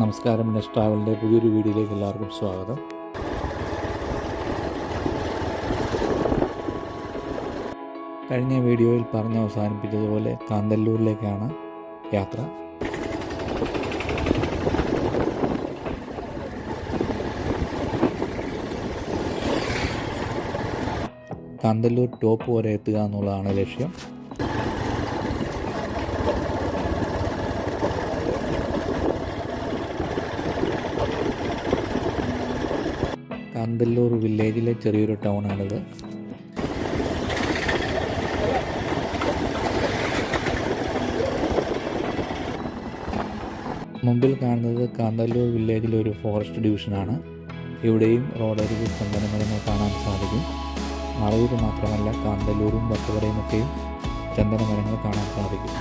നമസ്കാരം നെക്സ്റ്റ് ട്രാവലിന്റെ പുതിയൊരു വീഡിയോയിലേക്ക് എല്ലാവർക്കും സ്വാഗതം. കഴിഞ്ഞ വീഡിയോയിൽ പറഞ്ഞ് അവസാനിപ്പിച്ചതുപോലെ കാന്തല്ലൂരിലേക്കാണ് യാത്ര. കാന്തല്ലൂർ ടോപ്പ് വരെ എത്തുക എന്നുള്ളതാണ് ലക്ഷ്യം. കാന്തല്ലൂർ വില്ലേജിലെ ചെറിയൊരു ടൗണാണിത്. മുമ്പിൽ കാണുന്നത് കാന്തല്ലൂർ വില്ലേജിലെ ഒരു ഫോറസ്റ്റ് ഡിവിഷനാണ്. ഇവിടെയും റോഡരികിൽ ചന്ദനമരങ്ങൾ കാണാൻ സാധിക്കും. മറയൂർ മാത്രമല്ല കാന്തല്ലൂരും വട്ടുകടയുമൊക്കെയും ചന്ദനമരങ്ങൾ കാണാൻ സാധിക്കും.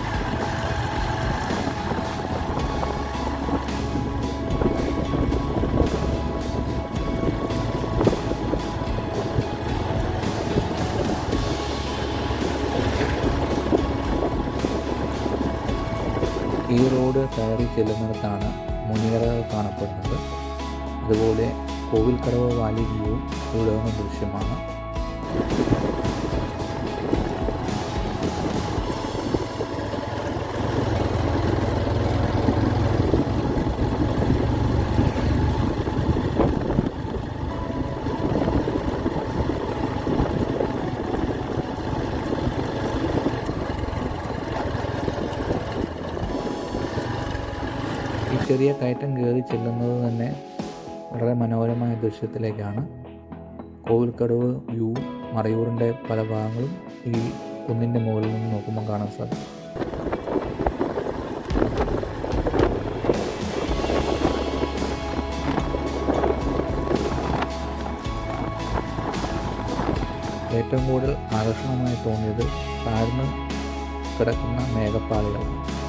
കയറി ചെല്ലുന്നിടത്താണ് മുനിയറകൾ കാണപ്പെടുന്നത്. അതുപോലെ കോവിൽക്കടവ് വാലി വ്യൂ ഇവിടെ നിന്ന് ദൃശ്യമാണ്. ചെറിയ കയറ്റം കയറി ചെല്ലുന്നത് തന്നെ വളരെ മനോഹരമായ ദൃശ്യത്തിലേക്കാണ്. കോവിൽക്കടവ് വ്യൂ മറയൂറിന്റെ പല ഭാഗങ്ങളും ഈ കുന്നിന്റെ മുകളിൽ നിന്ന് നോക്കുമ്പോൾ കാണാൻ സാധിക്കും. ഏറ്റവും കൂടുതൽ ആകർഷണമായി തോന്നിയത് താഴ്ന്ന് കിടക്കുന്ന മേഘപ്പാളികളാണ്.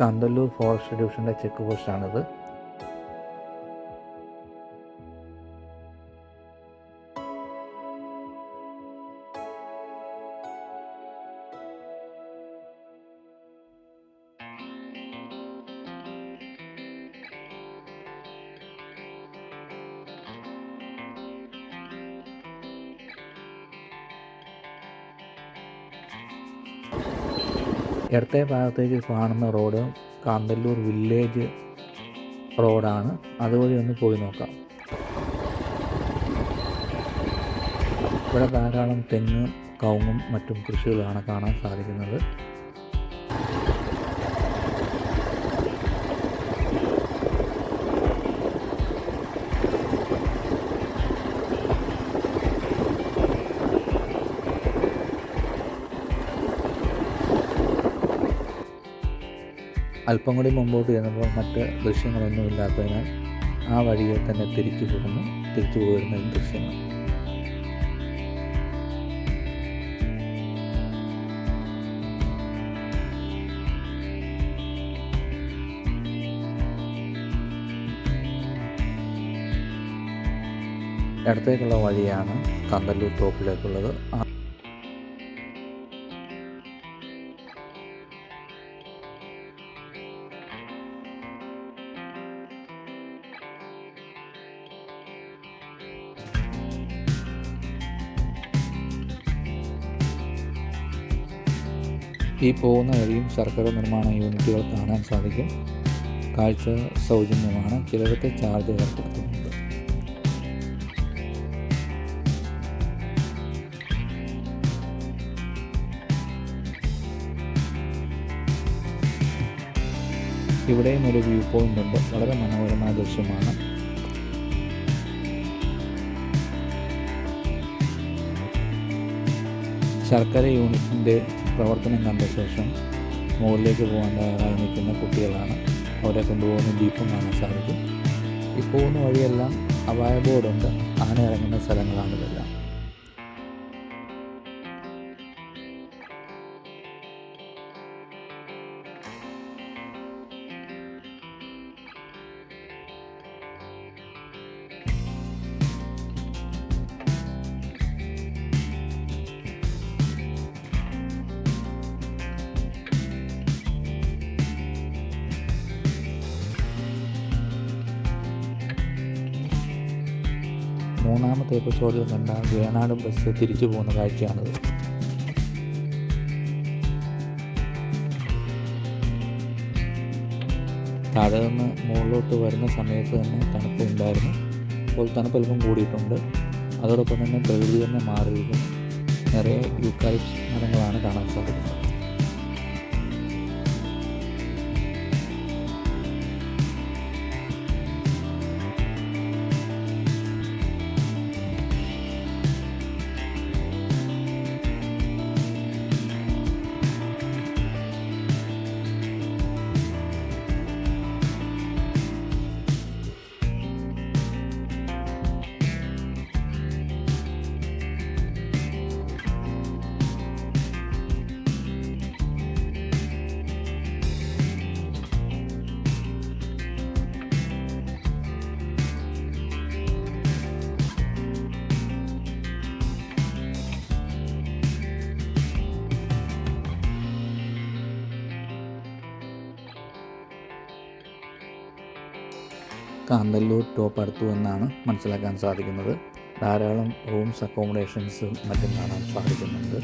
കാന്തല്ലൂർ ഫോറസ്റ്റ് ഡിവിഷന്റെ ചെക്ക് പോസ്റ്റാണിത്. ഇടത്തെ ഭാഗത്തേക്ക് കാണുന്ന റോഡ് കാന്തല്ലൂർ വില്ലേജ് റോഡാണ്. അതുവഴി ഒന്ന് പോയി നോക്കാം. ഇവിടെ ധാരാളം തെങ്ങ് കവുങ്ങും മറ്റും കൃഷികളാണ് കാണാൻ സാധിക്കുന്നത്. അല്പം കൂടി മുമ്പോട്ട് ചെന്നപ്പോൾ മറ്റ് ദൃശ്യങ്ങളൊന്നും ഇല്ലാത്തതിനാൽ ആ വഴിയെ തന്നെ തിരിച്ചു പോകുന്നു. തിരിച്ചു പോകുന്ന ദൃശ്യങ്ങൾ. ഇടത്തേക്കുള്ള വഴിയാണ് കന്തല്ലൂർ ടോപ്പിലേക്കുള്ളത്. ആ ഈ പോകുന്ന വഴിയും സർക്കാർ നിർമ്മാണ യൂണിറ്റുകൾ കാണാൻ സാധിക്കും. കാഴ്ച സൗജന്യമാണ്. ചിലർക്ക് ചാർജ് ഏർപ്പെടുത്തുന്നുണ്ട്. ഇവിടെയും ഒരു വ്യൂ പോയിന്റ് ഉണ്ട്. വളരെ മനോഹരമായ ദൃശ്യമാണ്. ശർക്കര യൂണിറ്റിന്റെ പ്രവർത്തനം കണ്ട ശേഷം മുകളിലേക്ക് പോകാൻ തയ്യാറായി നിൽക്കുന്ന കുട്ടികളാണ് അവരെ കൊണ്ടുപോകുന്ന ജീപ്പും കാണാൻ സാധിക്കും. ഈ പോകുന്ന വഴിയെല്ലാം അപായ ബോർഡുണ്ട്. ആന ഇറങ്ങുന്ന സ്ഥലങ്ങളാണ് ഇതെല്ലാം. മൂന്നാമത്തെ എപ്പിസോഡിൽ കണ്ട വേണാട് ബസ് തിരിച്ചു പോകുന്ന കാഴ്ചയാണിത്. താഴെ നിന്ന് മുകളിലോട്ട് വരുന്ന സമയത്ത് തന്നെ തണുപ്പ് ഉണ്ടായിരുന്നു. അപ്പോൾ തണുപ്പ് അല്പം കൂടിയിട്ടുണ്ട്. അതോടൊപ്പം തന്നെ പ്രകൃതി തന്നെ മാറിയിരിക്കുന്നു. നിറയെ യൂക്കാലിപ്സ് മരങ്ങളാണ് കാണാൻ സാധിക്കുന്നത്. കാന്തല്ലൂർ ടോപ്പ് അടുത്തു എന്നാണ് മനസ്സിലാക്കാൻ സാധിക്കുന്നത്. ധാരാളം റൂംസ് അക്കോമഡേഷൻസ് മറ്റും കാണാൻ സാധിക്കുന്നുണ്ട്.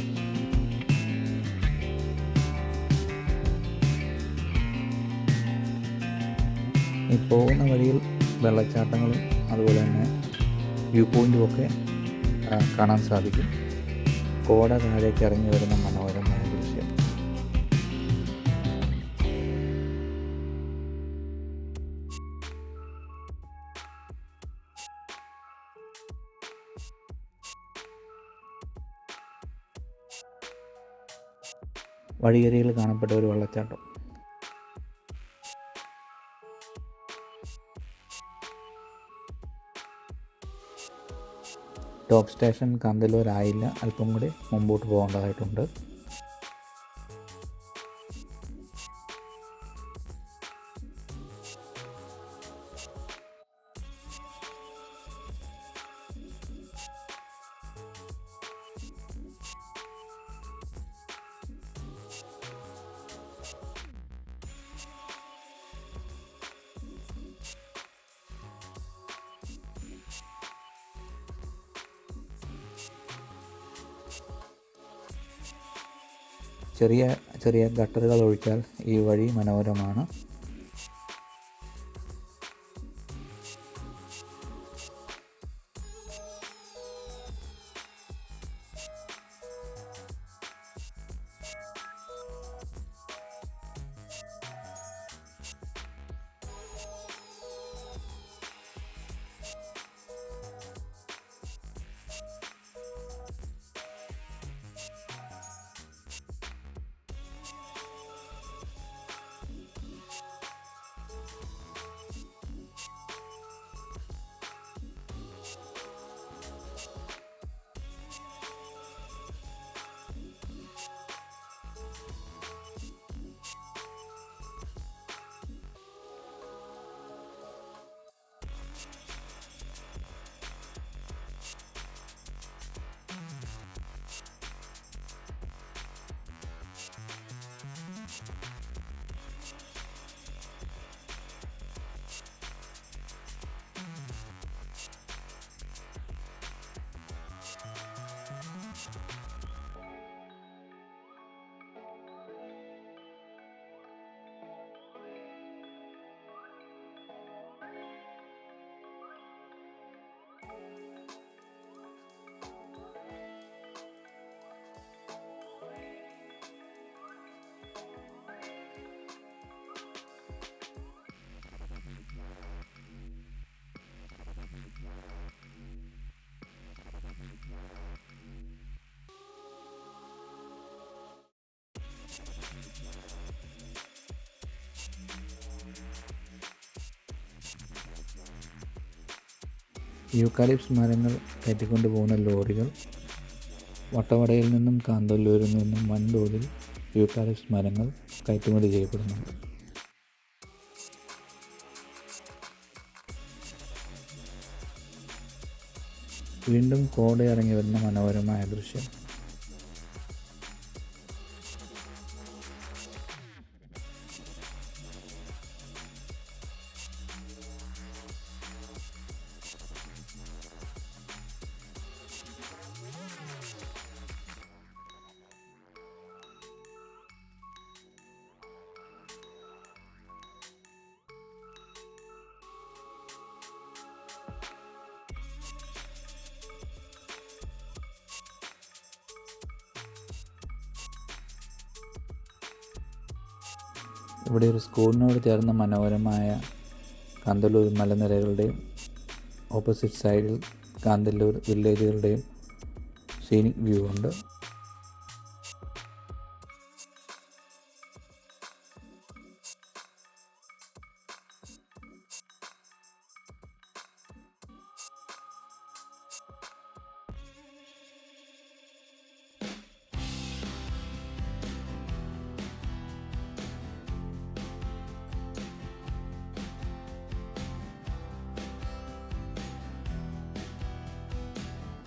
ഈ പോകുന്ന വഴിയിൽ വെള്ളച്ചാട്ടങ്ങളും അതുപോലെ തന്നെ വ്യൂ പോയിന്റും ഒക്കെ കാണാൻ സാധിക്കും. കോട താഴേക്ക് ഇറങ്ങി വരുന്ന മനോഹരമായ വഴിയരികിൽ കാണപ്പെട്ട ഒരു വെള്ളച്ചാട്ടം. ടോപ്പ് സ്റ്റേഷൻ കാന്തല്ലൂരായില്ല അല്പം കൂടി മുമ്പോട്ട് പോകേണ്ടതായിട്ടുണ്ട്. ചെറിയ ചെറിയ ഗട്ടറുകൾ ഒഴിച്ചാൽ ഈ വഴി മനോഹരമാണ് യൂക്കാലിപ്സ് മരങ്ങൾ കയറ്റിക്കൊണ്ട് പോകുന്ന ലോറികൾ വട്ടവടയിൽ നിന്നും കാന്തല്ലൂരിൽ നിന്നും വൻതോതിൽ യൂക്കാലിപ്സ് മരങ്ങൾ കയറ്റുമതി ചെയ്യപ്പെടുന്നുണ്ട്. വീണ്ടും കോടയിറങ്ങി വരുന്ന മനോഹരമായ ദൃശ്യം. ഇവിടെ ഒരു സ്കൂളിനോട് ചേർന്ന മനോഹരമായ കാന്തല്ലൂർ മലനിരകളുടെയും ഓപ്പോസിറ്റ് സൈഡിൽ കാന്തല്ലൂർ വില്ലേജുകളുടെയും സീനിക് വ്യൂ ഉണ്ട്.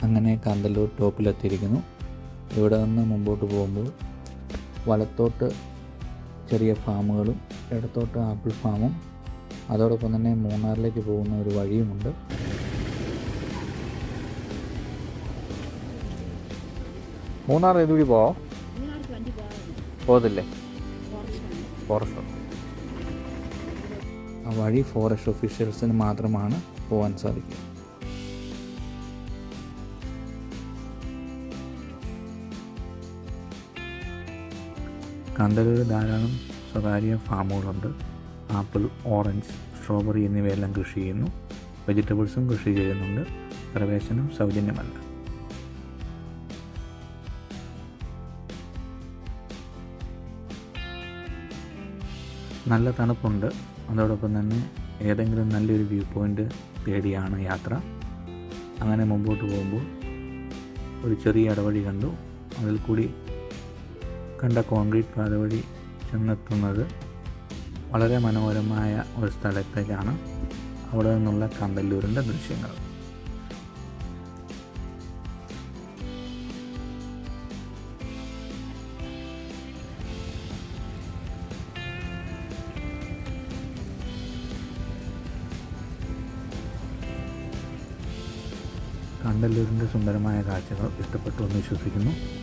അങ്ങനെ കാന്തല്ലൂർ ടോപ്പിലെത്തിയിരിക്കുന്നു. ഇവിടെ നിന്ന് മുമ്പോട്ട് പോകുമ്പോൾ വലത്തോട്ട് ചെറിയ ഫാമുകളും ഇടത്തോട്ട് ആപ്പിൾ ഫാമും അതോടൊപ്പം തന്നെ മൂന്നാറിലേക്ക് പോകുന്ന ഒരു വഴിയുമുണ്ട്. മൂന്നാർ ഇതുവഴി പോവാം? പോകത്തില്ലേ ഫോറസ്റ്റ്. ഫോറസ്റ്റ് ആ വഴി ഫോറസ്റ്റ് ഒഫീഷ്യൽസിന് മാത്രമാണ് പോകാൻ സാധിക്കുക. കണ്ടലൂർ ധാരാളം സ്വകാര്യ ഫാമുകളുണ്ട്. ആപ്പിൾ ഓറഞ്ച് സ്ട്രോബെറി എന്നിവയെല്ലാം കൃഷി ചെയ്യുന്നു. വെജിറ്റബിൾസും കൃഷി ചെയ്യുന്നുണ്ട്. പ്രവേശനം സൗജന്യമല്ല. നല്ല തണുപ്പുണ്ട്. അതോടൊപ്പം തന്നെ ഏതെങ്കിലും നല്ലൊരു വ്യൂ പോയിന്റ് തേടിയാണ് യാത്ര. അങ്ങനെ മുമ്പോട്ട് പോകുമ്പോൾ ഒരു ചെറിയ ഇടവഴി കണ്ടു. അതിൽ കൂടി കണ്ട കോൺക്രീറ്റ് പാത വഴി ചെന്നെത്തുന്നത് വളരെ മനോഹരമായ ഒരു സ്ഥലത്തേക്കാണ് അവിടെ നിന്നുള്ള കണ്ടല്ലൂരിന്റെ ദൃശ്യങ്ങൾ. കണ്ടല്ലൂരിന്റെ സുന്ദരമായ കാഴ്ചകൾ ഇഷ്ടപ്പെട്ടു എന്ന് വിശ്വസിക്കുന്നു.